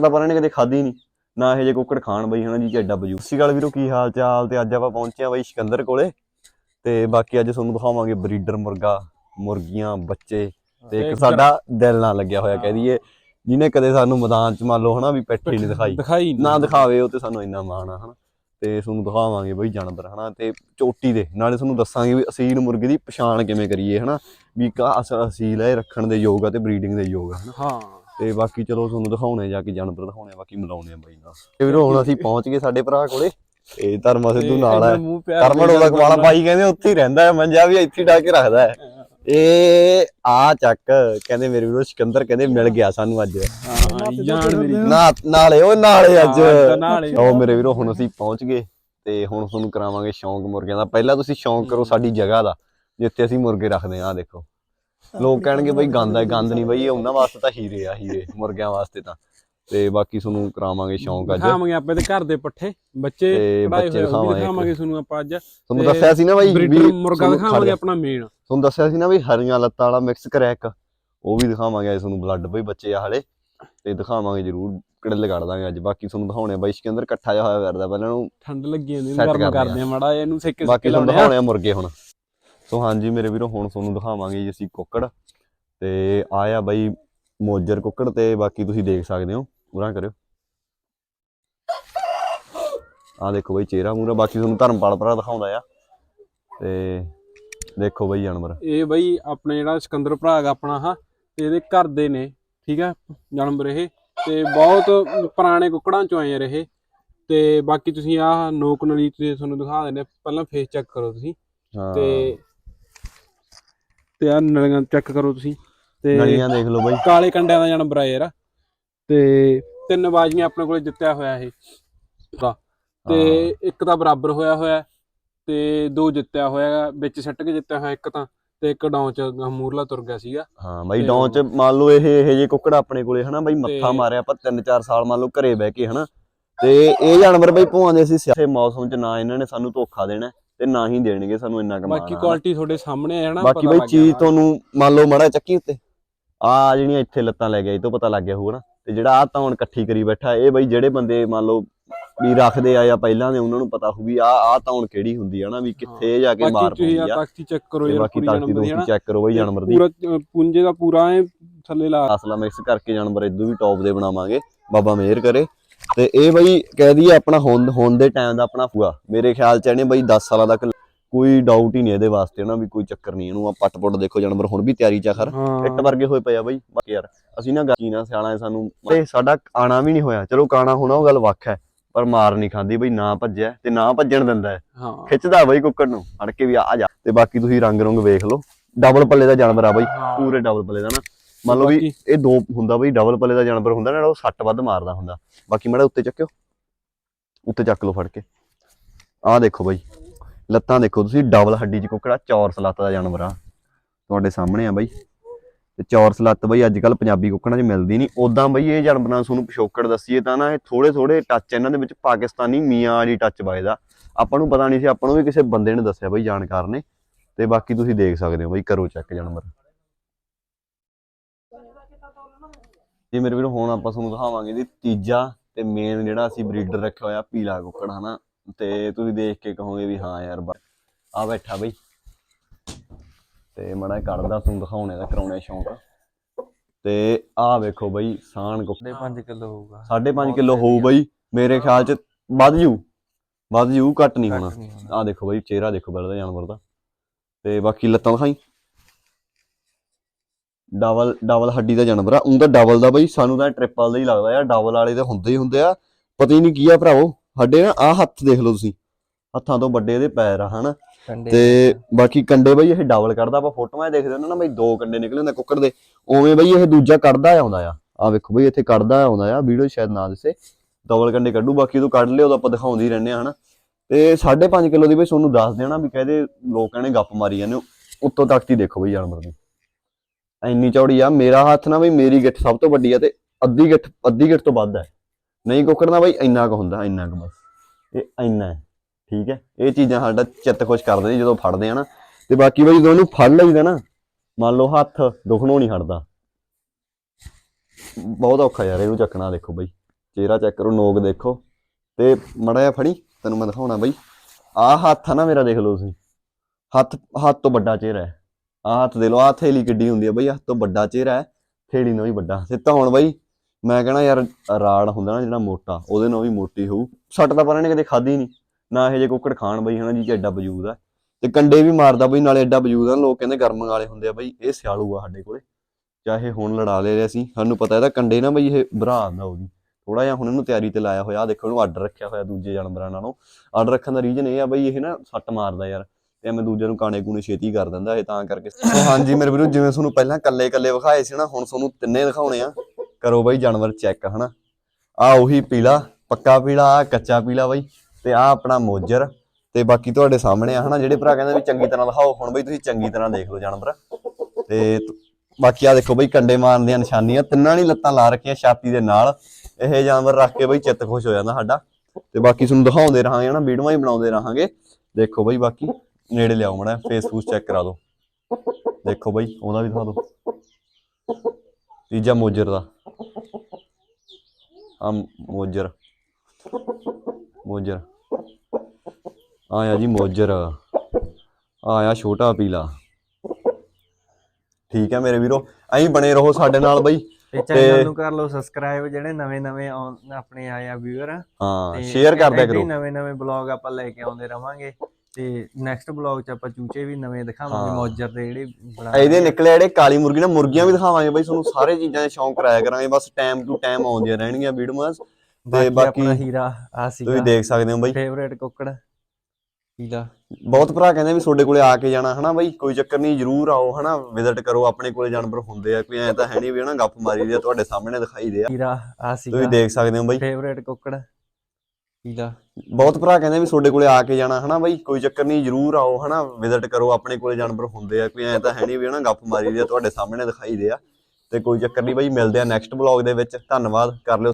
ਤਾਂ ਪਰ ਇਹਨੇ ਕਦੇ ਖਾਧੀ ਨਹੀਂ ਨਾ ਇਹ ਜੇ ਕੁੱਕੜ ਖਾਣ ਬਈ ਹਨਾ ਜੀ ਐਡਾ ਬਜੂ ਸਤਿ ਅਕਾਲ ਵੀਰੋ ਕੀ ਹਾਲ ਚਾਲ? ਤੇ ਅੱਜ ਆਪਾਂ ਪਹੁੰਚੇ ਆ ਬਈ ਸਿਕੰਦਰ ਕੋਲੇ। ਤੇ ਬਾਕੀ ਅੱਜ ਤੁਹਾਨੂੰ ਦਿਖਾਵਾਂਗੇ ਬਰੀਡਰ ਮੁਰਗਾ ਮੁਰਗੀਆਂ ਬੱਚੇ। ਤੇ ਇੱਕ ਸਾਡਾ ਦਿਲ ਨਾਲ ਲੱਗਿਆ ਹੋਇਆ ਕਹਿ ਦਈਏ ਜਿਹਨੇ ਕਦੇ ਸਾਨੂੰ ਮੈਦਾਨ ਚ ਮੰਨ ਲਓ ਹਨਾ ਵੀ ਪੈਠੀ ਨਹੀਂ ਦਿਖਾਈ। ਨੀ। ਦਿਖਾਵੇ ਉਹ ਤੇ ਸਾਨੂੰ ਇੰਨਾ ਮਾਣ ਆ ਹਨਾ। ਤੇ ਤੁਹਾਨੂੰ ਦਿਖਾਵਾਂਗੇ ਬਈ ਜਾਨਵਰ ਹਨਾ। ਤੇ ਚੋਟੀ ਦੇ ਨਾਲੇ ਤੁਹਾਨੂੰ ਦੱਸਾਂਗੇ ਵੀ ਅਸੀਲ ਮੁਰਗੇ ਦੀ ਪਛਾਣ ਕਿਵੇਂ ਕਰੀਏ ਹਨਾ। ਵੀ ਕਾ ਅਸ- ਅਸੀਲ ਹੈ ਰੱਖਣ ਦੇ ਯੋਗ ਆ ਤੇ ਬਰੀਡਿੰਗ ਦੇ ਯੋਗ ਆ ਹਨਾ। ਹਾਂ। ਤੇ ਬਾਕੀ ਚਲੋ ਤੁਹਾਨੂੰ ਦਿਖਾਉਣੇ ਜਾ ਕੇ ਜਾਨਵਰ ਦਿਖਾਉਣੇ ਬਾਕੀ ਮਿਲਾਉਣੇ ਆ ਬਾਈ ਨਾਲ। ਤੇ ਵੀਰੋ ਹੁਣ ਅਸੀਂ ਪਹੁੰਚ ਗਏ ਸਾਡੇ ਭਰਾ ਕੋਲੇ। ਇਹ ਧਰਮਾ ਸਿੱਧੂ ਨਾਲ ਹੈ ਕਰਮੜ ਦੇ ਕਵਾਲਾ ਬਾਈ ਕਹਿੰਦੇ ਉੱਥੇ ਹੀ ਰਹਿੰਦਾ ਹੈ ਮੰਜਾ ਵੀ ਇੱਥੇ ਢਾ ਕੇ ਰੱਖਦਾ ਹੈ। ਇਹ ਆ ਚੱਕ ਕਹਿੰਦੇ ਮੇਰੇ ਵੀਰੋ ਸਿਕੰਦਰ ਕਹਿੰਦੇ ਮਿਲ ਗਿਆ ਸਾਨੂੰ ਅੱਜ। ਹਾਂ ਜਾਨ ਮੇਰੀ। ਨਾ ਨਾਲੇ ਉਹ ਨਾਲੇ ਅੱਜ। ਉਹ ਮੇਰੇ ਵੀਰੋ ਹੁਣ ਅਸੀਂ ਪਹੁੰਚ ਗਏ ਤੇ ਹੁਣ ਤੁਹਾਨੂੰ ਕਰਾਵਾਂਗੇ ਸ਼ੌਂਕ ਮੁਰਗਿਆਂ ਦਾ। ਪਹਿਲਾਂ ਤੁਸੀਂ ਸ਼ੌਂਕ ਕਰੋ ਸਾਡੀ ਜਗ੍ਹਾ ਦਾ ਜਿੱਥੇ ਅਸੀਂ ਮੁਰਗੇ ਰੱਖਦੇ ਆ ਦੇਖੋ। ਲੋਕ ਕਹਿਣਗੇ ਬਈ ਗੰਦ ਹੈ ਗੰਦ ਨਹੀਂ ਬਈ ਇਹ ਉਹਨਾਂ ਵਾਸਤੇ ਤਾਂ ਹੀਰੇ ਆ ਹੀਰੇ ਮੁਰਗਿਆਂ ਵਾਸਤੇ ਤਾਂ। ਤੇ ਬਾਕੀ ਤੁਹਾਨੂੰ ਕਰਾਵਾਂਗੇ ਸ਼ੌਂਕ ਅੱਜ। ਦਿਖਾਵਾਂਗੇ ਆਪੇ ਦੇ ਘਰ ਦੇ ਪੱਠੇ ਬੱਚੇ ਤੇ ਬੱਚੇ ਹੋਏ ਉਹ ਵੀ ਦਿਖਾਵਾਂਗੇ ਦਿਖਾਵਾਂਗੇ ਤੁਹਾਨੂੰ ਆਪਾਂ ਅੱਜ। ਤੁਹਾਨੂੰ ਤੇ ਦੱਸਿਆ ਸੀ ਨਾ ਬਈ ਵੀ ਮੁਰਗਾ ਤੁਹਾਨੂੰ ਦਿਖਾਵਾਂਗੇ ਆਪਣਾ ਮੇਨ ਤੁਹਾਨੂੰ ਦੱਸਿਆ ਸੀ ਨਾ ਵੀ ਹਰੀਆਂ ਲੱਤਾਂ ਵਾਲਾ ਮਿਕਸ ਕਰਿਆ ਇੱਕ। ਉਹ ਵੀ ਦਿਖਾਵਾਂਗੇ ਅੱਜ ਤੁਹਾਨੂੰ ਬਲੱਡ ਬਈ ਬੱਚੇ ਆ ਹਲੇ। ਤੇ ਦਿਖਾਵਾਂਗੇ ਜ਼ਰੂਰ ਕਿਹੜੇ ਕੱਢ ਦਾਂਗੇ ਅੱਜ। ਬਾਕੀ ਤੁਹਾਨੂੰ ਦਿਖਾਉਣੇ ਆ ਬਾਈ ਸਿਕੰਦਰ ਇਕੱਠਾ ਜਿਹਾ ਹੋਇਆ ਕਰਦਾ ਪਹਿਲਾਂ ਨੂੰ ਠੰਡ ਲੱਗੀ ਜਾਂਦੀ Set ਗਰਮ ਕਰਦੇ ਕਰਦੇ ਆ ਮਾੜਾ ਜਿਹਾ ਇਹਨੂੰ ਸੇਕੇ ਬਾਕੀ ਸੇਕੇ ਤੁਹਾਨੂੰ ਲਾਉਣੇ ਆ। ਦਿਖਾਉਣੇ ਆ ਮੁਰਗੇ ਹੁਣ। ਸੋ ਹਾਂਜੀ ਮੇਰੇ ਵੀਰੋ ਹੁਣ ਤੁਹਾਨੂੰ ਦਿਖਾਵਾਂਗੇ ਜੀ ਅਸੀਂ ਕੁੱਕੜ ਤੇ ਆਇਆ ਬਾਈ ਮੋਜਰ ਕੁੱਕੜ ਤੇ ਬਾਕੀ ਤੁਸੀਂ ਦੇਖ ਸਕਦੇ ਹੋ। ਉਰਾਂ ਕਰਿਓ। ਆ ਦੇਖੋ ਬਾਈ ਚਿਹਰਾ ਮੂਰਾ ਬਾਕੀ ਤੁਹਾਨੂੰ ਧਰਮਪਾਲ ਭਰਾ ਦਿਖਾਉਂਦਾ ਆ। ਤੇ ਦੇਖੋ ਬਾਈ ਜਾਨਵਰ। ਇਹ ਬਈ ਆਪਣੇ ਜਿਹੜਾ ਸਿਕੰਦਰ ਭਰਾ ਹੈਗਾ ਆਪਣਾ ਹਾਂ ਤੇ ਇਹਦੇ ਘਰ ਦੇ ਨੇ ਠੀਕ ਹੈ ਜਾਨਵਰ ਇਹ। ਤੇ ਬਹੁਤ ਪੁਰਾਣੇ ਕੁੱਕੜਾਂ ਚੋਂ ਆਏ ਇਹ। ਤੇ ਬਾਕੀ ਤੁਸੀਂ ਆਹ ਨੋਕ ਨਲੀ ਤੇ ਤੁਹਾਨੂੰ ਦਿਖਾ ਦਿੰਦੇ। ਪਹਿਲਾਂ ਫੇਸ ਚੈੱਕ ਕਰੋ ਤੁਸੀਂ। ਤੇ ਤੇ ਆ ਨਲੀਆਂ ਚੈੱਕ ਕਰੋ ਤੁਸੀਂ ਤੇ ਨਲੀਆਂ ਦੇਖ ਲਓ ਬਾਈ। ਕਾਲੇ ਕੰਡਿਆਂ ਦਾ ਜਾਨਵਰ ਆ ਯਾਰ ਤੇ ਤਿੰਨ ਬਾਜ਼ੀਆਂ ਆਪਣੇ ਕੋਲੇ ਜਿੱਤਿਆ ਹੋਇਆ ਇਹ। ਤੇ ਇੱਕ ਤਾਂ ਬਰਾਬਰ ਹੋਇਆ ਹੋਇਆ ਤੇ ਦੋ ਜਿੱਤਿਆ ਹੋਇਆ ਵਿੱਚ ਸੱਟ ਕੇ ਜਿੱਤਿਆ ਹੋਇਆ ਇੱਕ ਤਾਂ ਤੇ ਇੱਕ ਡੌਂ ਚ ਮੂਰਲਾ ਤੁਰ ਗਿਆ ਸੀਗਾ। ਹਾਂ ਬਾਈ ਡੌਂ ਚ ਮੰਨ ਲਓ ਇਹ ਇਹ ਜੇ ਕੁੱਕੜ ਆਪਣੇ ਕੋਲੇ ਹਨਾ ਬਾਈ ਮੱਥਾ ਮਾਰਿਆ ਆਪਾਂ 3-4 ਸਾਲ ਮੰਨ ਲਓ ਘਰੇ ਬਹਿ ਕੇ ਹਨਾ। ਤੇ ਇਹ ਜਾਨਵਰ ਬਾਈ ਭੂਆਂ ਦੇ ਅਸੀਂ ਸਿਆਸੇ। ਮੌਸਮ ਚ ਨਾ ਇਹਨਾਂ ਨੇ ਸਾਨੂੰ ਧੋਖਾ ਦੇਣਾ। ਤੇ ਨਾ ਹੀ ਦੇਣਗੇ ਸਾਨੂੰ ਇੰਨਾ ਕਮਾਣਾ ਬਾਕੀ ਕੁਆਲਿਟੀ ਤੁਹਾਡੇ ਸਾਹਮਣੇ ਹੈ ਨਾ ਬਾਕੀ ਬਾਈ ਚੀਜ਼। ਤੁਹਾਨੂੰ ਮੰਨ ਲਓ ਮੜਾ ਚੱਕੀ ਉੱਤੇ। ਆ ਜਿਹੜੀਆਂ ਇੱਥੇ ਲੱਤਾਂ ਲੈ ਗਿਆ ਇਹ ਤੋਂ ਪਤਾ ਲੱਗ ਗਿਆ ਹੋਊਗਾ ਨਾ। ਤੇ ਜਿਹੜਾ ਆ ਧੌਣ ਇਕੱਠੀ ਕਰੀ ਬੈਠਾ ਇਹ ਬਾਈ ਜਿਹੜੇ ਬੰਦੇ ਮੰਨ ਲਓ ਵੀ ਰੱਖਦੇ ਆ ਜਾਂ ਪਹਿਲਾਂ ਦੇ ਉਹਨਾਂ ਨੂੰ ਪਤਾ ਹੋਊ ਵੀ ਆ ਆ ਧੌਣ ਕਿਹੜੀ ਹੁੰਦੀ ਆ ਨਾ ਵੀ ਕਿੱਥੇ ਜਾ ਕੇ ਮਾਰ ਬਾਕੀ ਪਉਂਦੀ ਆ ਆ। ਤਾਕਤੀ ਚੈੱਕ ਕਰੋ ਯਾਰ ਬਾਕੀ ਪੂਰੀ ਤਾਕਤੀ ਜਾਨਵਰ ਦੀ ਚੈੱਕ ਕਰੋ ਬਾਈ ਜਾਨਵਰ ਦੀ। ਪੂਰਾ ਪੁੰਜੇ ਦਾ ਪੂਰਾ ਐ ਥੱਲੇ ਲਾ। ਅਸਲਾ ਮਿਕਸ ਕਰਕੇ ਜਾਨਵਰ ਇਦੋਂ ਵੀ ਟੌਪ ਦੇ ਬਣਾਵਾਂਗੇ। ਬਾਬਾ ਮਿਹਰ ਕਰੇ। ਤੇ ਇਹ ਬਈ ਕਹਿ ਦਈਏ ਆਪਣਾ ਹੁਣ ਹੁਣ ਦੇ ਟਾਈਮ ਦਾ ਆਪਣਾ ਫੂਆ। ਮੇਰੇ ਖਿਆਲ ਚ ਇਹਨੇ ਬਈ 10 ਸਾਲਾਂ ਤੱਕ ਕੋਈ ਡਾਊਟ ਹੀ ਨਹੀਂ ਇਹਦੇ ਵਾਸਤੇ ਨਾ ਵੀ ਕੋਈ ਚੱਕਰ ਨਹੀਂ। ਇਹਨੂੰ ਆ ਪੱਟ ਪੁੱਟ ਦੇਖੋ ਜਾਨਵਰ ਹੁਣ ਵੀ ਤਿਆਰੀ ਚ ਆ ਖਰ। ਇੱਟ ਵਰਗੇ ਹੋਏ ਪਏ ਆ ਬਈ। ਬਾਕੀ ਯਾਰ ਅਸੀਂ ਨਾ ਗਾਚੀ ਨਾ ਸਿਆਣਾ ਸਾਨੂੰ ਤੇ ਸਾਡਾ ਆਣਾ ਵੀ ਨਹੀਂ ਹੋਇਆ। ਚਲੋ ਕਾਣਾ ਹੋਣਾ ਉਹ ਗੱਲ ਵੱਖ ਹੈ ਪਰ ਮਾਰ ਨਹੀਂ ਖਾਂਦੀ ਬਈ ਨਾ ਭੱਜਿਆ ਤੇ ਨਾ ਭੱਜਣ ਦਿੰਦਾ ਹੈ। ਖਿੱਚਦਾ ਬਈ ਕੁੱਕੜ ਨੂੰ ਫੜ ਕੇ ਵੀ ਆ ਜਾ। ਤੇ ਬਾਕੀ ਤੁਸੀਂ ਰੰਗ ਰੰਗ ਵੇਖ ਲਓ। ਡਬਲ ਪੱਲੇ ਦਾ ਜਾਨਵਰ ਆ ਬਈ। ਪੂਰੇ ਡਬਲ ਪੱਲੇ ਦਾ ਨਾ। ਮੰਨ ਲਓ ਵੀ ਇਹ ਦੋ ਹੁੰਦਾ ਬਈ ਡਬਲ ਪੱਲੇ ਦਾ ਜਾਨਵਰ ਹੁੰਦਾ ਨਾ ਉਹ ਸੱਟ ਵੱਧ ਮਾਰਦਾ ਹੁੰਦਾ। ਬਾਕੀ ਮੜਾ ਉੱਤੇ ਚੱਕਿਓ। ਉੱਤੇ ਚੱਕ ਲਓ ਫੜ ਕੇ। ਆਹ ਦੇਖੋ ਬਈ ਲੱਤਾਂ ਦੇਖੋ ਤੁਸੀਂ ਡਬਲ ਹੱਡੀ ਚ ਕੁੱਕੜਾ ਚੌਰਸ ਲੱਤ ਦਾ ਜਾਨਵਰ ਆ। ਤੁਹਾਡੇ ਸਾਹਮਣੇ ਆ ਬਈ। ਤੇ ਚੌਰਸ ਲੱਤ ਬਈ ਅੱਜ ਕੱਲ ਪੰਜਾਬੀ ਕੁੱਕੜਾਂ 'ਚ ਮਿਲਦੀ ਨਹੀਂ। ਉਦਾਂ ਬਈ ਇਹ ਜਾਨਵਰਾਂ ਨੂੰ ਤੁਹਾਨੂੰ ਪਿਛੋਕੜ ਦੱਸੀਏ ਤਾਂ ਨਾ ਇਹ ਥੋੜੇ ਥੋੜੇ ਟੱਚ ਇਹਨਾਂ ਦੇ ਵਿੱਚ ਪਾਕਿਸਤਾਨੀ ਮੀਆਂ ਵਾਲੀ ਟੱਚ ਵੱਜਦਾ ਆਪਾਂ ਨੂੰ ਪਤਾ ਨਹੀਂ ਸੀ ਆਪਾਂ ਨੂੰ ਵੀ ਕਿਸੇ ਬੰਦੇ ਨੇ ਦੱਸਿਆ ਬਈ ਜਾਣਕਾਰ ਨੇ। ਤੇ ਬਾਕੀ ਤੁਸੀਂ ਦੇਖ ਸਕਦੇ ਹੋ ਬਈ ਕਰੋ ਚੈੱਕ ਜਾਨਵਰ। ਜੀ ਮੇਰੇ ਵੀਰੋ ਹੁਣ ਆਪਾਂ ਤੁਹਾਨੂੰ ਦਿਖਾਵਾਂਗੇ ਜੀ ਤੀਜਾ ਤੇ ਮੇਨ ਜਿਹੜਾ ਅਸੀਂ ਬਰੀਡਰ ਰੱਖਿਆ ਹੋਇਆ ਪੀਲਾ ਕੁੱਕੜ ਹਨਾ? ਤੇ ਤੁਸੀਂ ਦੇਖ ਕੇ ਕਹੋਗੇ ਵੀ ਹਾਂ ਯਾਰ ਆ ਬੈਠਾ ਬਈ। ਤੇ ਮੜਾ ਕੱਢਦਾ ਤੁਹਾਨੂੰ ਦਿਖਾਉਣੇ ਦਾ ਕਰਾਉਣੇ ਸ਼ੌਂਕ। ਤੇ ਆਹ ਵੇਖੋ ਬਈ ਸਾਣ ਕੁੱਕੜ। 5 ਕਿਲੋ ਹੋਊਗਾ। 5.5 ਕਿਲੋ ਹੋਊ ਬਈ ਮੇਰੇ ਖਿਆਲ ਚ ਵੱਧ ਜੂ। ਵੱਧ ਜੂ ਘੱਟ ਨਹੀਂ ਹੋਣਾ। ਆਹ ਦੇਖੋ ਬਈ ਚਿਹਰਾ ਦੇਖੋ ਤਾਂ ਜਾਨਵਰ ਦਾ। ਤੇ ਬਾਕੀ ਲੱਤਾਂ ਦਿਖਾਈ। ਡਬਲ ਡਬਲ ਹੱਡੀ ਦਾ ਜਾਨਵਰ ਆ। ਉਹ ਤਾਂ ਡਬਲ ਦਾ ਬਈ ਸਾਨੂੰ ਤਾਂ ਟ੍ਰਿਪਲ ਦਾ ਹੀ ਲੱਗਦਾ ਯਾਰ। ਡਬਲ ਵਾਲੇ ਤਾਂ ਹੁੰਦੇ ਹੀ ਹੁੰਦੇ ਆ। ਪਤਾ ਹੀ ਨਹੀਂ ਕੀ ਆ ਭਰਾਵੋ। ਸਾਡੇ ਨਾ ਆਹ ਹੱਥ ਦੇਖ ਲਓ ਤੁਸੀਂ। ਹੱਥਾਂ ਤੋਂ ਵੱਡੇ ਇਹਦੇ ਪੈਰ ਆ ਹਨਾ? ਤੇ ਬਾਕੀ ਕੰਡੇ ਬਈ ਇਹ ਡਬਲ ਕੱਢਦਾ। ਆਪਾਂ ਫੋਟੋਆਂ ਦੇਖਦੇ ਹੁੰਦੇ ਨਾ ਬਈ ਦੋ ਕੰਡੇ ਨਿਕਲੇ ਹੁੰਦੇ ਕੁੱਕੜ ਦੇ। ਉਵੇਂ ਬਈ ਇਹ ਦੂਜਾ ਕੱਢਦਾ ਆਉਂਦਾ ਆ। ਆ ਵੇਖੋ ਬਈ ਇੱਥੇ ਕੱਢਦਾ ਆਉਂਦਾ ਆ। ਵੀਡੀਓ ਸ਼ਾਇਦ ਨਾ ਦਿਸੇ। ਡਬਲ ਕੰਡੇ ਕੱਢੂ ਬਾਕੀ ਉਹ ਕੱਢ ਲਿਓ ਤਾਂ ਆਪਾਂ ਦਿਖਾਉਂਦੇ ਹੀ ਰਹਿੰਦੇ ਆ ਹਨਾ? ਤੇ 5.5 ਕਿਲੋ ਦੀ ਬਈ ਤੁਹਾਨੂੰ ਦੱਸ ਦੇਣਾ ਵੀ ਕਹਦੇ ਲੋਕ ਕਹਿੰਦੇ ਗੱਪ ਮਾਰੀ ਜਾਂਦੇ। ਉੱਤੋਂ ਤੱਕ ਹੀ ਦੇਖੋ ਬਈ ਜਾਨਵਰ ਦੀ ਇੰਨੀ ਚੌੜੀ ਆ, ਮੇਰਾ ਹੱਥ ਨਾ ਬਈ ਮੇਰੀ ਗਿੱਠ ਸਭ ਤੋਂ ਵੱਡੀ ਆ ਤੇ ਅੱਧੀ ਗਿੱਠ ਅੱਧੀ ਗਿੱਠ ਤੋਂ ਵੱਧ ਹੈ ਨਹੀਂ ਕੁੱਕੜ ਨਾ ਬਈ ਇੰਨਾ ਕੁ ਹੁੰਦਾ, ਇੰਨਾ ਕੁ ਬਸ। ਇਹ ਇੰਨਾ ਹੈ, ਠੀਕ ਹੈ? ਇਹ ਚੀਜ਼ਾਂ ਸਾਡਾ ਚਿੱਤ ਖੁਸ਼ ਕਰਦੇ ਨੇ ਜਦੋਂ ਫੜਦੇ ਆ ਨਾ। ਤੇ ਬਾਕੀ ਬਈ ਜਦੋਂ ਇਹਨੂੰ ਫੜ ਲਈਦਾ ਨਾ, ਮੰਨ ਲਓ ਹੱਥ ਦੁਖਣੋਂ ਨਹੀਂ ਹਟਦਾ। ਬਹੁਤ ਔਖਾ ਯਾਰ, ਇਹਨੂੰ ਚੱਕਣਾ ਦੇਖੋ ਬਈ। ਚਿਹਰਾ ਚੈੱਕ ਕਰੋ, ਨੋਕ ਦੇਖੋ। ਤੇ ਮੜਾ ਜਿਹਾ ਫੜੀ, ਤੈਨੂੰ ਮੈਂ ਦਿਖਾਉਣਾ ਬਈ। ਆਹ ਹੱਥ ਆ ਨਾ ਮੇਰਾ, ਦੇਖ ਲਓ ਤੁਸੀਂ। ਹੱਥ ਹੱਥ ਤੋਂ ਵੱਡਾ ਚਿਹਰਾ ਹੈ। ਆਹ ਹੱਥ ਦੇ ਲਓ, ਆਹ ਥੇਲੀ ਕਿੱਡੀ ਹੁੰਦੀ ਹੈ ਬਈ ਹੱਥ ਤੋਂ ਵੱਡਾ ਚਿਹਰਾ ਹੈ, ਥੇਲੀ ਨਾਲੋਂ ਵੀ ਵੱਡਾ। ਸਿੱਧਾ ਹੁਣ ਬਈ, ਮੈਂ ਕਹਣਾ ਯਾਰ, ਰਾੜ ਹੁੰਦਾ ਨਾ ਜਿਹੜਾ ਮੋਟਾ, ਉਹਦੇ ਨਾਲ ਵੀ ਮੋਟੀ ਹੋਊ। ਸੱਟ ਤਾਂ ਪਰ ਇਹਨੇ ਕਦੇ ਖਾਦੀ ਨਹੀਂ, ਨਾ ਇਹ ਜੇ ਕੁੱਕੜ ਖਾਣ ਬਈ ਹਨਾ ਜੀ ਚ ਐਡਾ ਵਜੂਦ ਆ। ਤੇ ਕੰਡੇ ਵੀ ਮਾਰਦਾ ਬਈ, ਨਾਲੇ ਐਡਾ ਵਜੂਦ ਆ, ਲੋਕ ਕਹਿੰਦੇ ਗਰਮ ਵਾਲੇ ਹੁੰਦੇ ਆ ਬਈ, ਇਹ ਸਿਆਲੂ ਆ ਸਾਡੇ ਕੋਲੇ। ਚਾਹੇ ਹੁਣ ਲੜਾ ਲੈ ਰਿਆ ਸੀ, ਸਾਨੂੰ ਪਤਾ ਇਹਦਾ ਕੰਡੇ ਨਾ ਬਈ ਇਹ ਭਰਾ ਆਂਦਾ ਉਹਦੀ। ਥੋੜਾ ਜਿਹਾ ਹੁਣ ਇਹਨੂੰ ਤਿਆਰੀ ਤੇ ਲਾਇਆ ਹੋਇਆ ਆ ਦੇਖੋ ਇਹਨੂੰ ਆਰਡਰ ਰੱਖਿਆ ਹੋਇਆ ਦੂਜੇ ਜਾਨਵਰਾਂ ਨਾਲੋਂ। ਅੱਡ ਰੱਖਣ ਦਾ ਰੀਜਨ ਇਹ ਆ ਬਈ, ਇਹ ਨਾ ਸੱਟ ਮਾਰਦਾ ਯਾਰ। ਤੇ ਐਵੇਂ ਦੂਜੇ ਨੂੰ ਕਾਣੇ ਕੂਣੇ ਛੇਤੀ ਕਰ ਦਿੰਦਾ ਇਹ ਤਾਂ ਕਰਕੇ। ਸੋ ਹਾਂਜੀ ਮੇਰੇ ਵੀਰੋ, ਜਿਵੇਂ ਤੁਹਾਨੂੰ ਪਹਿਲਾਂ ਕੱਲੇ ਕੱਲੇ ਵਿਖਾਏ ਸੀ ਨਾ, ਹੁਣ ਤੁਹਾਨੂੰ ਤਿੰਨੇ ਦਿਖਾਉਣੇ ਆ। ਕਰੋ ਬਾਈ ਜਾਨਵਰ ਚੈੱਕ, ਹਨਾ? ਆ ਉਹੀ ਪੀਲਾ, ਪੱਕਾ ਪੀਲਾ, ਆ ਕੱਚਾ ਪੀਲਾ ਬਈ, ਤੇ ਆ ਆਪਣਾ ਮੋਜਰ, ਤੇ ਬਾਕੀ ਤੁਹਾਡੇ ਸਾਹਮਣੇ ਆ, ਹਨਾ? ਜਿਹੜੇ ਭਰਾ ਕਹਿੰਦੇ ਵੀ ਚੰਗੀ ਤਰ੍ਹਾਂ ਦਿਖਾਓ, ਹੁਣ ਬਈ ਤੁਸੀਂ ਚੰਗੀ ਤਰ੍ਹਾਂ ਦੇਖ ਲਓ ਜਾਨਵਰ। ਤੇ ਬਾਕੀ ਆ ਦੇਖੋ ਬਈ ਕੰਡੇ ਮਾਰਨ ਦੀਆਂ ਨਿਸ਼ਾਨੀਆਂ, ਤਿੰਨਾਂ ਨੇ ਲੱਤਾਂ ਲਾ ਰੱਖੀਆਂ ਛਾਤੀ ਦੇ ਨਾਲ। ਇਹ ਜਾਨਵਰ ਰੱਖ ਕੇ ਬਈ ਚਿੱਤ ਖੁਸ਼ ਹੋ ਜਾਂਦਾ ਸਾਡਾ। ਤੇ ਬਾਕੀ ਤੁਹਾਨੂੰ ਦਿਖਾਉਂਦੇ ਰਹਾਂਗੇ, ਹਨਾ? ਵੀਡੀਓਆਂ ਹੀ ਬਣਾਉਂਦੇ ਰਹਾਂਗੇ। ਦੇਖੋ ਬਈ ਬਾਕੀ। ਨੇੜੇ ਲਿਆਓ ਮੜਾ ਫੇਸਬੁੱਕ ਚੈੱਕ ਕਰਾ ਦਿਓ। ਦੇਖੋ ਬਈ ਉਹਦਾ ਵੀ ਦਿਖਾ ਦਿਓ। ਤੀਜਾ ਮੋਜਰ ਦਾ। ਆ ਮੋਜਰ। ਮੋਜਰ। ਆਇਆ ਜੀ ਮੋਜਰ। ਆਇਆ ਛੋਟਾ ਪੀਲਾ। ਠੀਕ ਹੈ ਮੇਰੇ ਵੀਰੋ ਐਂ ਬਣੇ ਰਹੋ ਸਾਡੇ ਨਾਲ ਬਈ। ਤੇ ਚੈਨਲ ਨੂੰ ਕਰ ਲਓ ਸਬਸਕ੍ਰਾਈਬ ਜਿਹੜੇ ਨਵੇਂ ਨਵੇਂ ਆਪਣੇ ਆਏ ਆ ਵੀਅਰ ਹਾਂ ਸ਼ੇਅਰ ਕਰ ਦਿਆ ਕਰੋ। ਨਵੇਂ ਨਵੇਂ ਬਲੌਗ ਆਪਾਂ ਲੈ ਕੇ ਆਉਂਦੇ ਰਵਾਂਗੇ। ਤੇ ਨੈਕਸਟ ਬਲੌਗ ਚ ਆਪਾਂ ਚੂਚੇ ਵੀ ਨਵੇਂ ਦਿਖਾਵਾਂਗੇ। ਮੌਜਰ ਦੇ ਜਿਹੜੇ ਬਣਾ ਇਹਦੇ ਨਿਕਲੇ ਜਿਹੜੇ ਕਾਲੀ ਮੁਰਗੀ ਨਾ ਮੁਰਗੀਆਂ ਵੀ ਦਿਖਾਵਾਂਗੇ ਬਈ ਤੁਹਾਨੂੰ ਸਾਰੇ ਚੀਜ਼ਾਂ ਦੇ ਸ਼ੌਂਕ ਕਰਾਇਆ ਕਰਾਂਗੇ ਬਸ ਟਾਈਮ ਟੂ ਟਾਈਮ ਆਉਂਦੀਆਂ ਰਹਿਣਗੀਆਂ ਵੀਡੀਓਜ਼ ਤੇ ਬਾਕੀ ਆਪਣਾ ਹੀਰਾ ਆ ਸੀਗਾ। ਤੁਸੀਂ ਦੇਖ ਸਕਦੇ ਹੋ ਬਈ। ਫੇਵਰੇਟ ਕੁੱਕੜ ਹੀਰਾ। ਬਹੁਤ ਭਰਾ ਕਹਿੰਦੇ ਵੀ ਤੁਹਾਡੇ ਕੋਲੇ ਆ ਕੇ ਜਾਣਾ ਹਨਾ ਬਈ? ਕੋਈ ਚੱਕਰ ਨਹੀਂ ਜਰੂਰ ਆਓ ਹਨਾ? ਵਿਜ਼ਿਟ ਕਰੋ ਆਪਣੇ ਕੋਲੇ ਜਾਨਵਰ ਹੁੰਦੇ ਆ ਕੋਈ ਐ ਤਾਂ ਹੈ ਨਹੀਂ ਵੀ ਹਨਾ ਗੱਪ ਮਾਰੀ ਦੇ ਤੁਹਾਡੇ ਸਾਹਮਣੇ ਦਿਖਾਈ ਦੇ ਆ। ਹੀਰਾ ਆ ਸੀਗਾ। ਤੁਸੀਂ ਦੇਖ ਸਕਦੇ ਹੋ ਬਈ। ਫੇਵਰੇਟ ਕੁੱਕੜ। ਹੀਰਾ ਬਹੁਤ ਭਰਾ ਕਹਿੰਦੇ ਵੀ ਤੁਹਾਡੇ ਕੋਲੇ ਆ ਕੇ ਜਾਣਾ ਹਨਾ ਬਈ? ਕੋਈ ਚੱਕਰ ਨਹੀਂ ਜਰੂਰ ਆਓ ਹਨਾ? ਵਿਜ਼ਿਟ ਕਰੋ ਆਪਣੇ ਕੋਲੇ ਜਾਨਵਰ ਹੁੰਦੇ ਆ ਕੋਈ ਐ ਤਾਂ ਹੈ ਨਹੀਂ ਵੀ ਹਨਾ ਗੱਪ ਮਾਰੀ ਦੇ ਆ, ਤੁਹਾਡੇ ਸਾਹਮਣੇ ਦਿਖਾਈ ਦੇ ਆ। ਤੇ ਕੋਈ ਚੱਕਰ ਨਹੀਂ ਬਾਈ ਮਿਲਦੇ ਆ ਨੈਕਸਟ ਬਲੌਗ ਦੇ ਵਿੱਚ। ਧੰਨਵਾਦ ਕਰ ਲਿਓ।